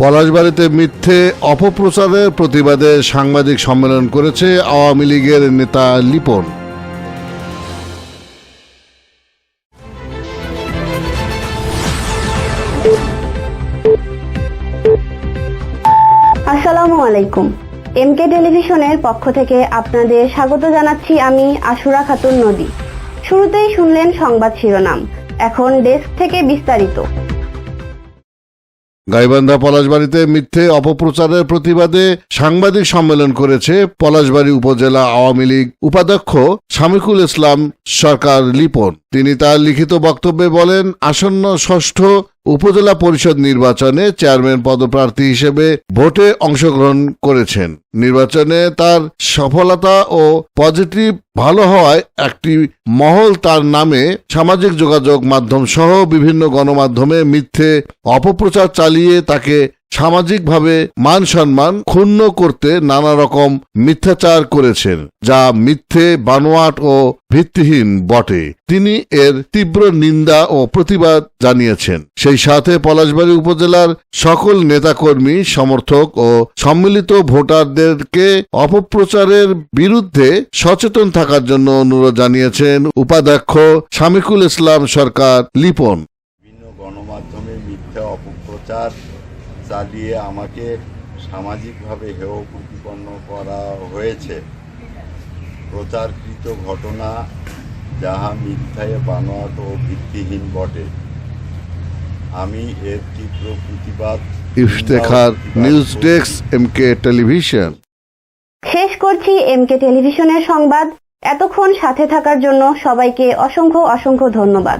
পলাশবাড়িতে মিথ্যে অপপ্রচারের প্রতিবাদে সাংবাদিক সম্মেলন করেছে আওয়ামী লীগের নেতা লিপন। আসসালামু আলাইকুম। এমকে টেলিভিশনের পক্ষ থেকে আপনাদের স্বাগত জানাচ্ছি আমি আশুরা খাতুন নদী। শুরুতেই শুনলেন সংবাদ শিরোনাম। এখন ডেস্ক থেকে বিস্তারিত। গাইবান্ধা পলাশবাড়িতে মিথ্যে অপপ্রচারের প্রতিবাদে সাংবাদিক সম্মেলন করেছে পলাশবাড়ি উপজেলা আওয়ামী লীগ উপাধ্যক্ষ শামিকুল ইসলাম সরকার লিপন। তিনি তার লিখিত বক্তব্যে বলেন, আসন্ন ষষ্ঠ উপজেলা পরিষদ নির্বাচনে চেয়ারম্যান পদপ্রার্থী হিসেবে ভোটে অংশগ্রহণ করেছেন। নির্বাচনে তার সফলতা ও পজিটিভ ভালো হওয়ায় একটি মহল তার নামে সামাজিক যোগাযোগ মাধ্যম সহ বিভিন্ন গণমাধ্যমে মিথ্যে অপপ্রচার চালিয়ে তাকে সামাজিকভাবে মান সম্মান ক্ষুণ্ণ করতে নানা রকম মিথ্যাচার করেছেন, যা মিথ্যে, বানোয়াট ও ভিত্তিহীন বটে। তিনি এর তীব্র নিন্দা ও প্রতিবাদ জানিয়েছেন। সেই সাথে পলাশবাড়ী উপজেলার সকল নেতাকর্মী, সমর্থক ও সম্মিলিত ভোটারদেরকে অপপ্রচারের বিরুদ্ধে সচেতন থাকার জন্য অনুরোধ জানিয়েছেন উপাধ্যক্ষ শামিকুল ইসলাম সরকার লিপন। গণমাধ্যমে মিথ্যা, অপপ্রচার চালিয়ে আমাকে সামাজিকভাবে হেয় প্রতিপন্ন করা হয়েছে। প্রচারকৃত ঘটনা যাহা মিথ্যায় বানোয়াট ও ভিত্তিহীন বটে। আমি এর তীব্র প্রতিবাদ Iftekhar news desk M K television. শেষ করছি এমকে টেলিভিশনের সংবাদ। এতক্ষণ সাথে থাকার জন্য সবাইকে অসংখ্য অসংখ্য ধন্যবাদ।